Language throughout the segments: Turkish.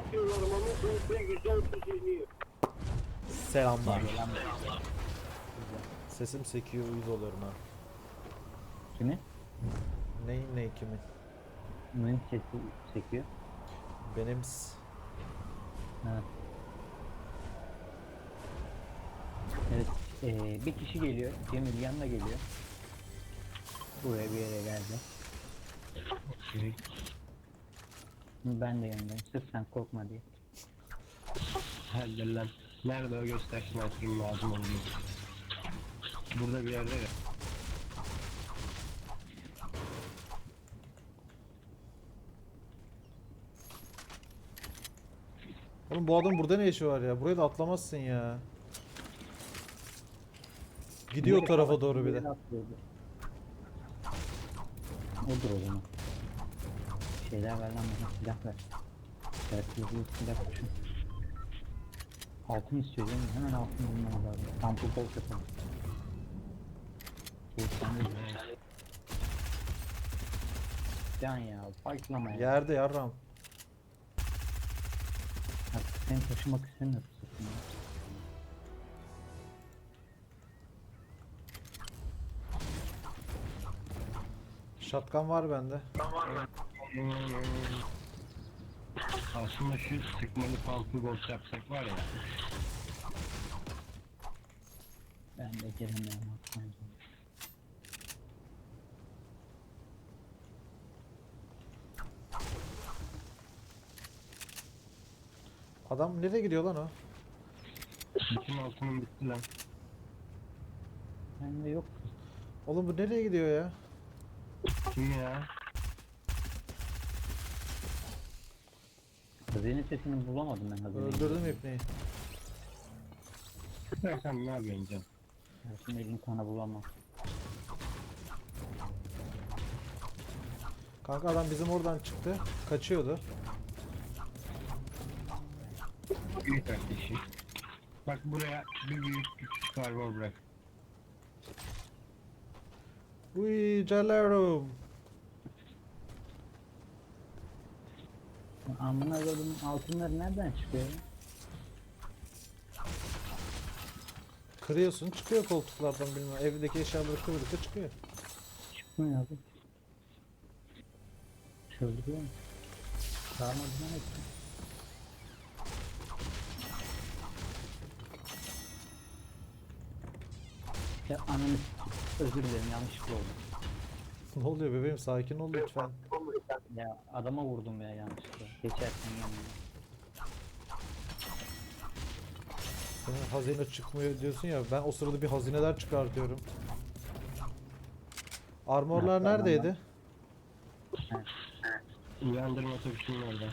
atıyorlar ama sonuçta yüzde otuz iniyor. Selamlar. Sesim sekiyor uyuz oluyorum ha. kimi? Neyin ne kimin? Neyin sesi çekiyor? Benim s- Ha. Evet, eee, bir kişi geliyor. Cemil yanına geliyor. Buraya bir yere geldi. Ben de yanındayım. Sırf sen korkma diye. Hadi lan. Nerede o göstersin açayım lazım olduğunu. Burada bir yerde ya. Oğlum bu adam burada ne işi var ya? Buraya da atlamazsın ya. Gidiyor o tarafa doğru bir de. Odur o zaman. Şeyler ver lan bana silah ver. Sertli silah düşün. Altın istiyor değil mi? Hemen altın bulmamız lazım. Kampı bol yapalım. Can ya, fightlama ya. Yerde yarram. Artık seni taşımak istemiyorum. sırtımda. Şatkan var bende. Aslında şu sıkmalı pump'ı gol yapsak var ya. Ben de gelemiyorum aslında. Adam nereye gidiyor lan o? Bütün altının bitti lan. Bende yok. Oğlum bu nereye gidiyor ya? Kim ya? Hazine sesini bulamadım ben hazine. Öldürdüm ipneyi. Sen, ne yapıyorsun can? Ya Şimdi elini kana bulamam. Kanka adam bizim oradan çıktı. Kaçıyordu. İyi kardeşim. Bak buraya bir büyük küçük kargo bırak. Uy geliyorum. Amına koydum altınlar nereden çıkıyor? Kırıyorsun çıkıyor koltuklardan bilmem. Evdeki eşyaları kıvırdıkça çıkıyor. Çıkmıyor abi. Çıldırıyor mu? Sarmadı lan hepsi. Ya ananı özür dilerim yanlışlıkla oldu. Ne oluyor bebeğim sakin ol lütfen. Ya adama vurdum ya yanlışlıkla. Geçerken yanına. Senin hazine çıkmıyor diyorsun ya ben o sırada bir hazineler çıkartıyorum. Armorlar tamam, neredeydi? Uyandırma otobüsünün orada.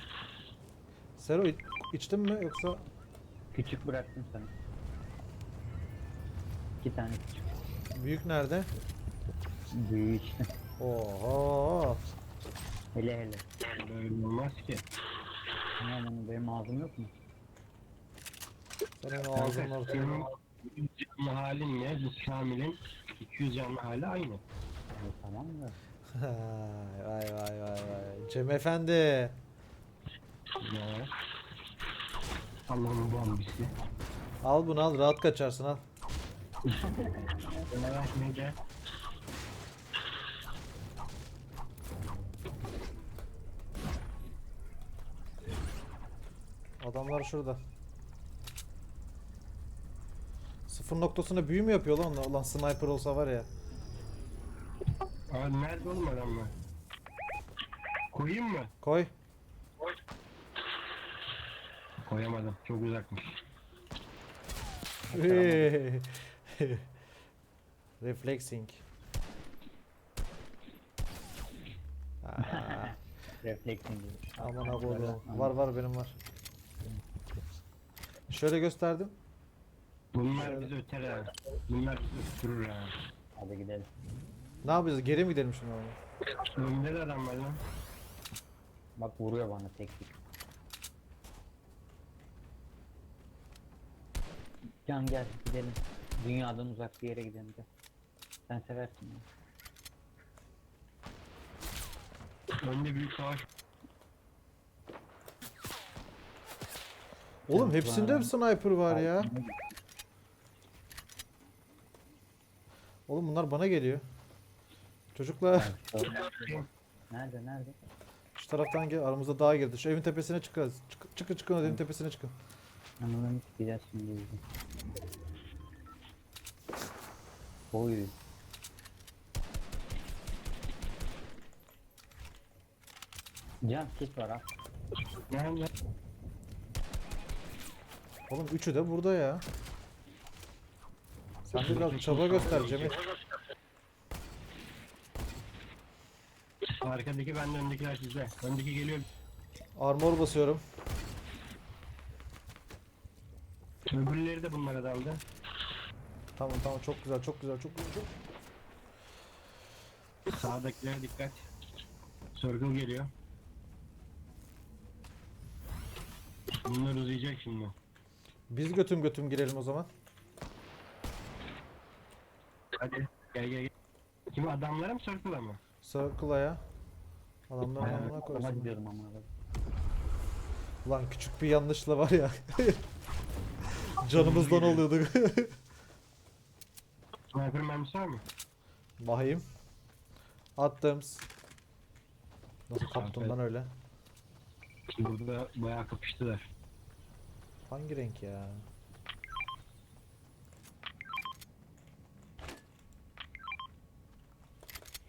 Sero iç- içtin mi yoksa Küçük bıraktım sana. İki tane küçük. büyük nerede? Büyük. Oho. Hele hele. Böyle olmaz ki. Ne benim, benim ağzım yok mu? Senin o Kanka, ortasına. senin 100 canlı halin ne? Bu Kamil'in 200 canlı hali aynı. Ya, tamam da. vay vay vay vay. Cem Efendi. Ya. Allah'ın bombisi. Al bunu al rahat kaçarsın al. Var ne Adamlar şurada. Sıfır noktasına büyü mü yapıyor lan? Ulan sniper olsa var ya. Abi nerede oğlum adamlar? Koyayım mı? Koy. Koyamadım. Çok uzakmış. Reflexing. Aa, Refleksin gibi. Aman koydum. Var var benim var. Şöyle gösterdim. Bunlar bizi öter ha. Bunlar bizi öttürür ha. Hadi gidelim. Ne yapacağız? Geri mi gidelim şimdi? ama? Önde de adam var lan. Bak vuruyor bana tek tek. Can gel gidelim. Dünyadan uzak bir yere gidelim gel. Sen seversin ya. Önde büyük savaş. Oğlum hepsinde mi sniper var ya? Oğlum bunlar bana geliyor. Çocuklar Nerede nerede? şu taraftan gel aramızda dağ girdi. Şu evin tepesine çıkın. Çık, çıkın çıkın evin tepesine çıkın. Anılarını gideceğiz şimdi. Oy. Can kit var ha. Nerede? Oğlum üçü de burada ya. Sen de biraz çaba göster Cemil. Arkadaki bende öndekiler sizde. Öndeki geliyor. Armor basıyorum. Öbürleri de bunlara daldı. Tamam tamam çok güzel çok güzel çok güzel. Çok... Sağdakilere dikkat. Circle geliyor. Bunlar uzayacak şimdi. Biz götüm götüm girelim o zaman. Hadi gel gel gel. Kim adamlara mı circle'a mı? Circle'a ya. Adamlar Aynen. amına Ama koysun. gidiyorum ama. Ulan küçük bir yanlışla var ya. Canımızdan oluyorduk. Sniper mermisi var mı? Bahayım. Attım. Nasıl kaptım lan öyle? Burada bayağı kapıştılar. Hangi renk ya?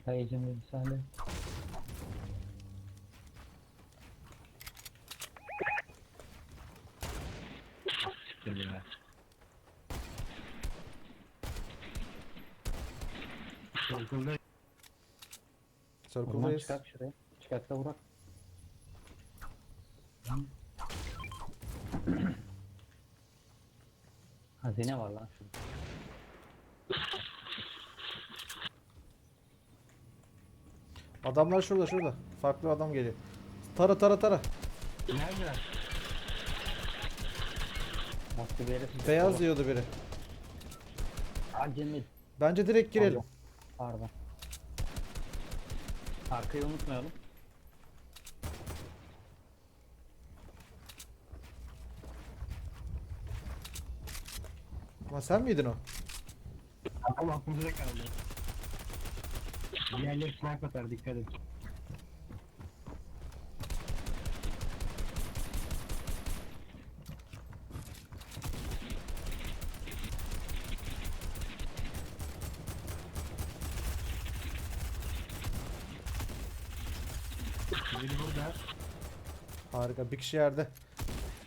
Kayıcım bir saniye. Siktir ya. Circle'da Oradan Circle'dayız. çıkart şuraya. Çıkart da vurak. Hazine var lan şurada. Adamlar şurada şurada. Farklı adam geliyor. Tara tara tara. nerede? Başka bir sıçradı. Beyaz diyordu biri. Aa Cemil. Bence direkt girelim. Pardon. Arkayı unutmayalım. Ama sen miydin o? Ama aklımıza kaldı. Diğerleri sniper atar dikkat et. Biri burada, Harika. Bir kişi yerde.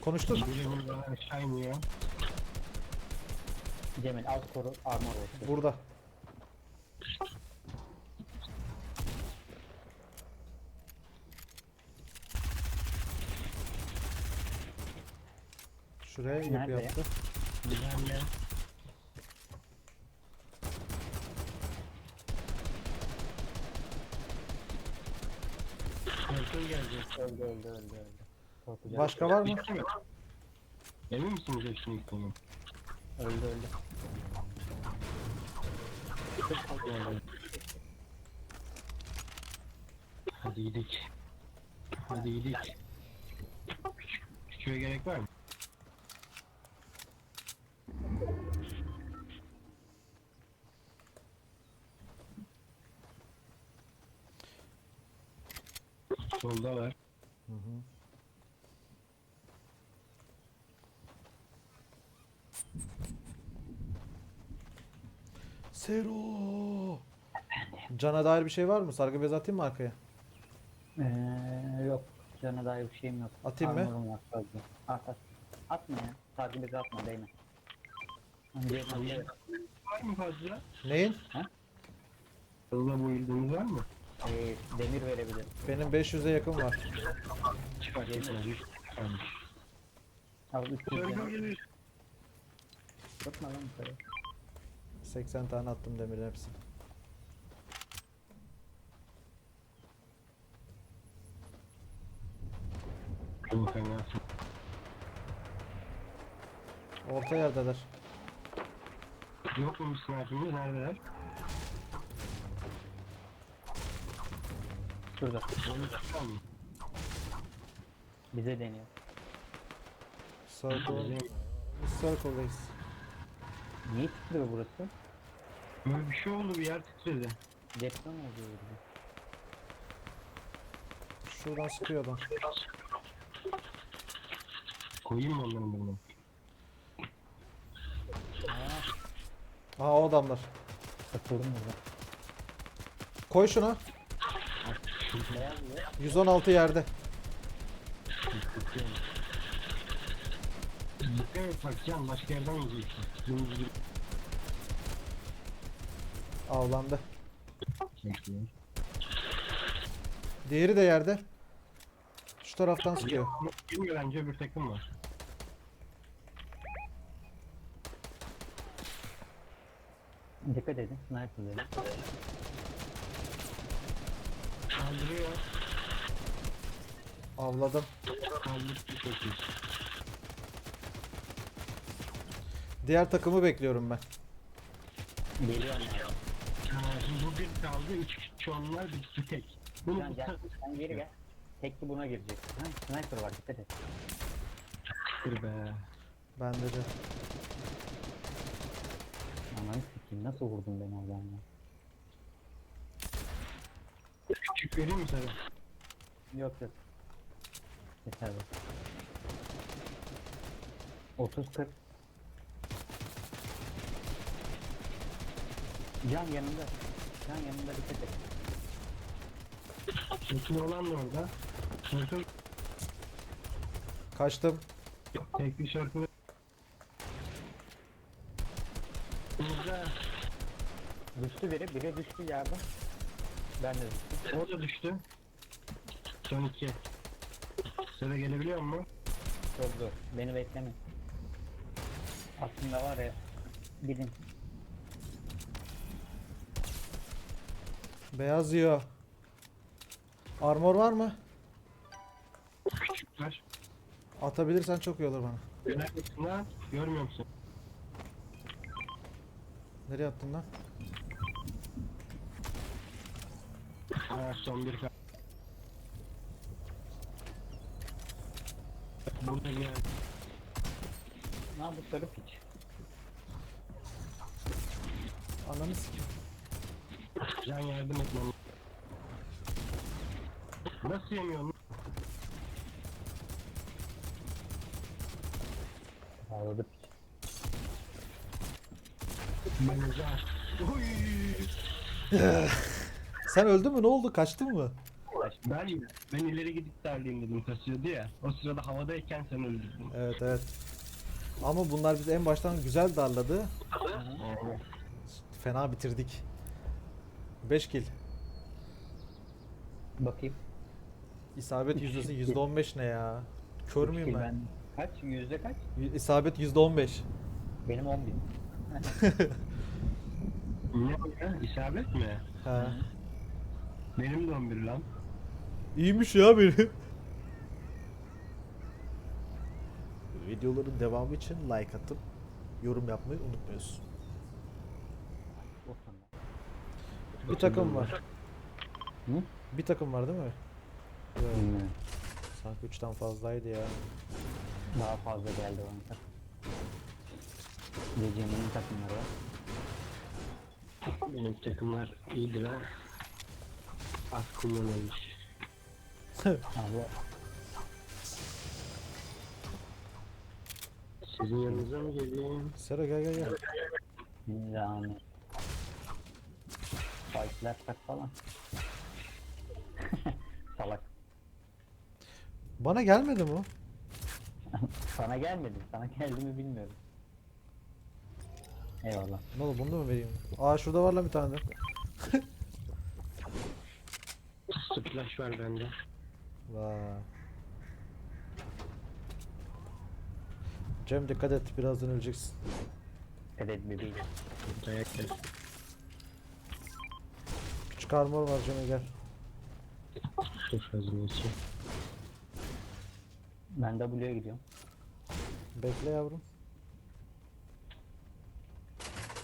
Konuştun. biri burada aşağı iniyor. Cemil az koru armor olsun. Burada. Şuraya yapı Nerede ya? yaptı. Circle gelecek. Öldü öldü öldü öldü. Başka var mı? Emin misiniz hepsini yıktığını? Öldü öldü. Hadi gidelim. Hadi gidelim. Küçüğe gerek var mı? Soldalar. Hı hı. Sero. Cana dair bir şey var mı? Sargı bez atayım mı arkaya? Ee, yok. Cana dair bir şeyim yok. Atayım mı? Armorum var sadece. At at. Atma ya. Sadece bizi atma değme. Hani Var mı fazla? Neyin? Solda bu yıldığınız var mı? e, demir verebilir. Benim 500'e yakın var. Çıkar etmez. Üç kalmış. Al 300 Circle demir. gelir. Tutma lan yukarı. 80 tane attım demirin hepsini. Orta yerdeler. Yok mu sniper'ımız? Neredeler? Şurada. Bize deniyor. Circle. Circle'dayız. Niye titriyor burası? Böyle bir şey oldu bir yer titredi. Deprem oldu burada. Şuradan sıkıyor adam. Koyayım mı onların bunu? Aha o adamlar. Takıldım burada. Koy şunu. Beyaz ya. 116 yerde. Dikkat et bak can başka yerden yiyeceksin. Dümdüz gibi Avlandı. Diğeri de yerde. Şu taraftan sıkıyor. Bilmiyor bence bir takım var. Dikkat edin. Sniper'ları. Kaldırıyor. Avladım. Kaldırdı çok iyi. Diğer takımı bekliyorum ben. Geliyor ama. Ha, şimdi bu bir kaldı. Üç kişi onlar bir, bir tek. Bunu Sen gel. Sen geri gel. Tekli buna girecek. Ha, sniper var dikkat et. bir be. Bende de. Ananı sikeyim nasıl vurdun beni oradan ya? Küçük vereyim mi sana? Yok yok. Yeter bak. 30 40. Can yanında. Can yanında dikkat et. Çekin olan da orada. Circle Kaçtım. tek bir circle. Düştü biri, biri düştü yardım. Ben de düştüm. o da düştü. Son iki. Sıra gelebiliyor mu? Çok zor. Beni bekleme. Aslında var ya, gidin. Beyaz yiyor. Armor var mı? Küçükler. Atabilirsen çok iyi olur bana. Neredesin lan? Görmüyor musun? Nereye attın lan? Ha, son bir kaldı. Burada gel. Ne bu sarı piç. Ananı sikeyim. Can yardım etmem. Nasıl yemiyorsun? Ağladı piç. Benize. Oy! Sen öldün mü? Ne oldu? Kaçtın mı? Ben ben ileri gidip derleyeyim dedim kasıyordu ya. O sırada havadayken sen öldürdün. Evet evet. Ama bunlar bizi en baştan güzel darladı. Fena bitirdik. 5 kill. Bakayım. İsabet yüzdesi %15 ne ya? Kör müyüm Ki ben? Kaç? Yüzde kaç? Y- İsabet %15. Benim 10 bin. Ne o ya? İsabet mi? He. Benim de 11 lan. İyiymiş ya benim. Videoların devamı için like atıp yorum yapmayı unutmuyorsun. Bir takım var. Hı? Bir takım var değil mi? Bilmiyorum. sanki 3'ten fazlaydı ya. Daha fazla geldi bana. Gecenin takımları var. Benim takımlar iyidir ha. Az kullanılmış. Abi Sizin yanınıza mı geleyim? Sera gel gel gel. Yani Fightlar tak falan. Salak. Bana gelmedi mi o? Sana gelmedi. Sana geldi mi bilmiyorum. Eyvallah. Ne oldu bunu da mı vereyim? Aa şurada var lan bir tane. Splash var bende. Vay. Cem dikkat et birazdan öleceksin. Kadet bebeği. Dayak yer. Küçük armor var Cem'e gel. Çok fazla için. Ben W'ye gidiyorum. Bekle yavrum.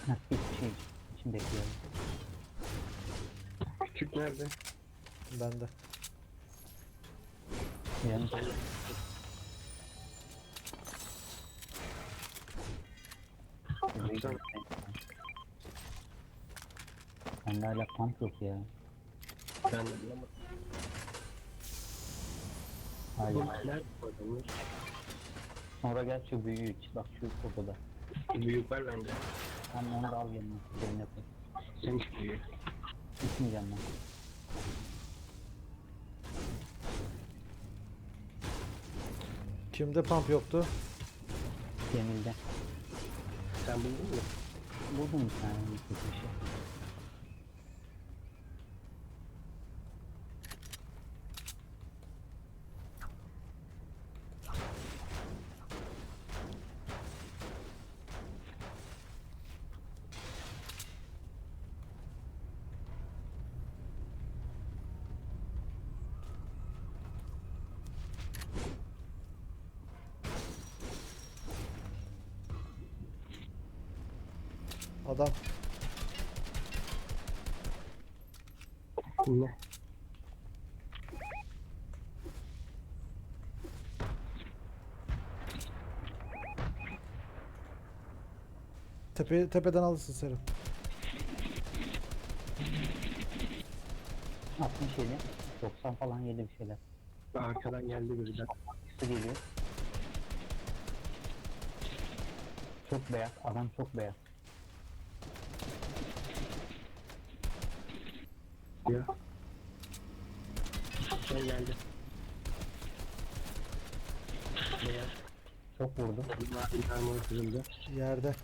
Heh, bir şey için bekliyorum. Küçük nerede? Bende. Baksana. Bende hala pump yok ya. Ben de bulamadım. Hala. Nerede? Sonra gel şu büyüğü iç. Bak şu odada. Büyük var bende. Sen onu da al yanına. Koy. Sen hiç büyük. İçmeyeceğim ben. Kimde pump yoktu? Cemil'de. Sen buldun mu? Buldum bir tane bir şey. Adam. Ne? Tepe, tepeden alırsın. 60 yedi. 90 falan yedi bir şeyler. Arkadan geldi biri de. Su geliyor. Çok beyaz. Adam çok beyaz. Ya. Şey geldi. Beyaz. Çok vurdu. Bir armoru kırıldı. Yerde.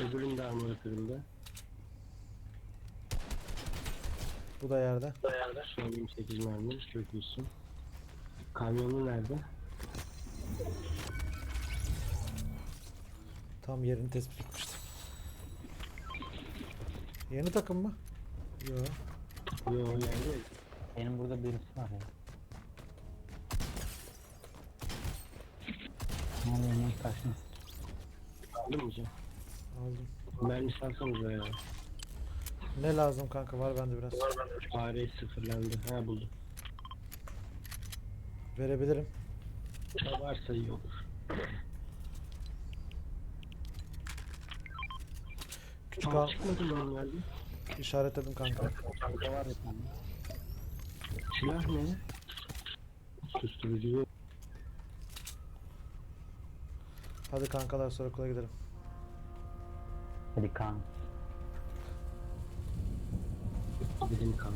Öbürünün de armoru kırıldı. Bu da yerde. Söyleyeyim 8 mermi. Çok iyisin. Kamyonu nerede? Tam yerini tespit etmiştim. Yeni takım mı? Yok. Yo geldi. Benim burada birisi var ya. Ne oluyor lan karşına? Aldın mı can? Aldım. Mermi salsanıza ya. Ne lazım kanka var bende biraz. Fare sıfırlandı. Ha buldum. Verebilirim. Ha varsa iyi olur. Küçük Aa, al çıkmadı mı onun geldi? işaretledim kanka. Burada var bir tane. Silah ne? Susturucu yok. Hadi kankalar sonra okula gidelim. Hadi kan. Bizim kan.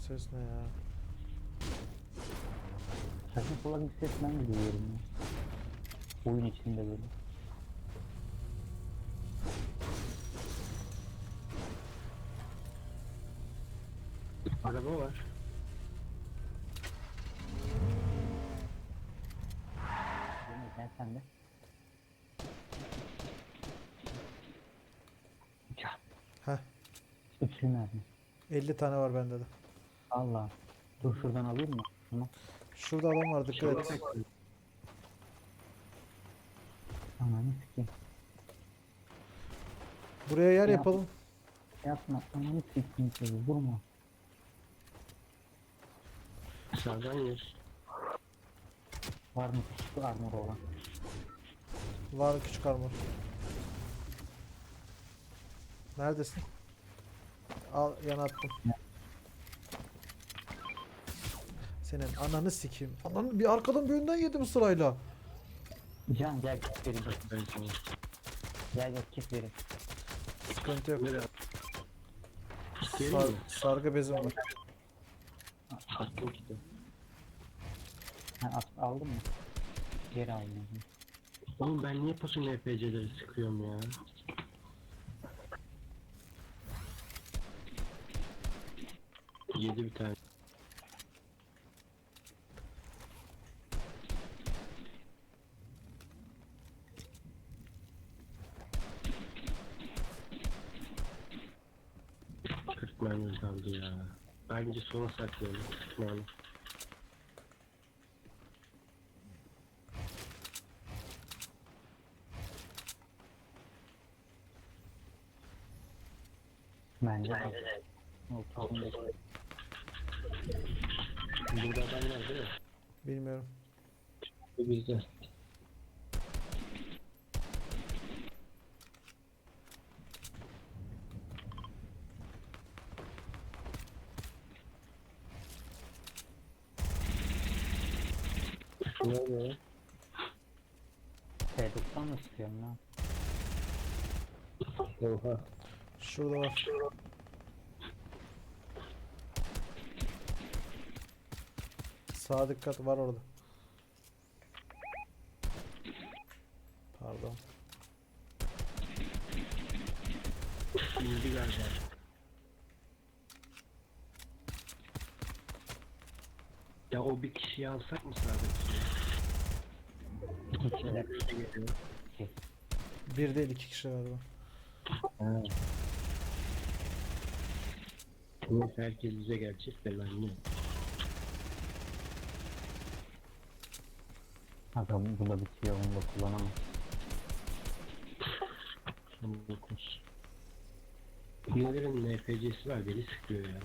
Ses ne ya? Saçma salak bir ses ben de duyuyorum ya. Oyun içinde böyle. Araba var. Değil mi? Gel sen de. Uçak. Heh. Üçlü mermi. 50 tane var bende de. Allah. Dur şuradan alayım mı? Tamam. Şurada adam var dikkat et. Ananı sikeyim. Buraya yer Ya. yapalım. Yapma. Ananı sikeyim seni. Vurma. Sağdan yer. Var mı küçük armor olan? Var küçük armor. Neredesin? Al yana attım. Senin ananı sikeyim. Ananı bir arkadan bir önden yedim sırayla. Can gel kit. Ben sana. Gel gel kit vereyim. Sıkıntı yok. Sar, sargı bezim var. Ha, at, aldın mı? Geri aldım. Oğlum ben niye pasun NPC'leri sıkıyorum ya? Yedi bir tane. Kırk mermi kaldı ya. Bence sona saklayalım. Kırk mermi. Bence de. Altısındaki. Burada adam var değil mi? Bilmiyorum. Bu bizde. Ne oluyor? Tehditten mi sıkıyorum lan? Oha. Şurada var. Sağa dikkat var orada. Pardon. İndi galiba. Ya o bir kişiyi alsak mı sadece? Bir değil iki kişi galiba. Neyse herkes bize gelecek de ben ne? Aga bu da bitiyor onu da kullanamam. Dokuz. Yılların NPC'si var beni sıkıyor ya.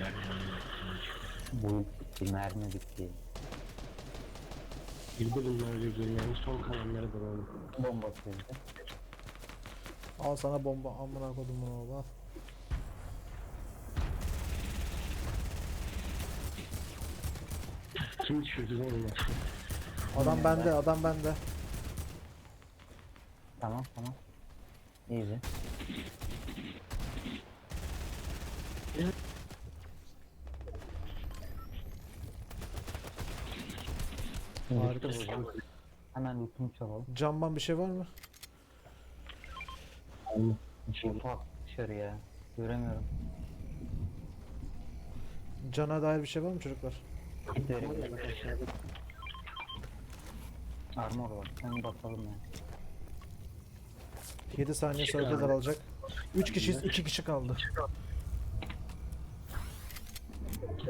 Yani, Bu bitti, mermi bitti. bir de bunlar birbirlerinin son kalanları da. Bomba sözde. Al sana bomba amına kodum bunu al. Kim düşürdü lan onu? Adam bende adam bende. Tamam tamam. Easy. Harika. Hemen lootumu çalalım. Camban bir şey var mı? Ufak dışarıya. Göremiyorum. Cana dair bir şey var mı çocuklar? Aşağıda Armor var. Onu basalım ya. 7 saniye sonra da daralacak. 3 kişiyiz 2 kişi kaldı.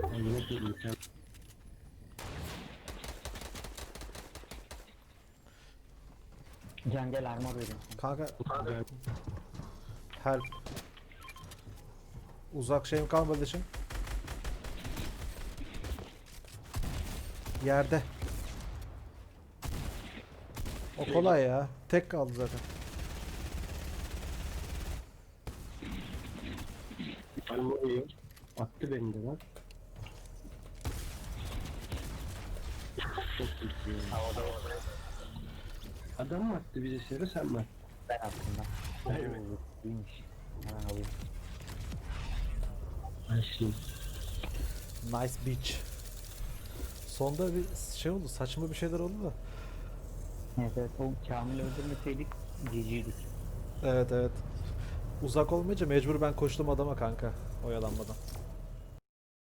Amına koyayım sen. Can gel armor vereyim. Kanka help. Uzak şeyim kalmadı için. Yerde. O kolay ya. Tek kaldı zaten. Almanya'yı attı beni de lan. Çok iyi. Adam mı attı bize sarı sen mi attın? Ben aslında. Evet. İyiymiş. Hemen alayım. Başlayayım. Nice beach. Sonda bir şey oldu. Saçma bir şeyler oldu da. Evet evet. O Kamil öldürmeseydik GG'dik. Evet evet. Uzak olmayınca mecbur ben koştum adama kanka. Oyalanmadan.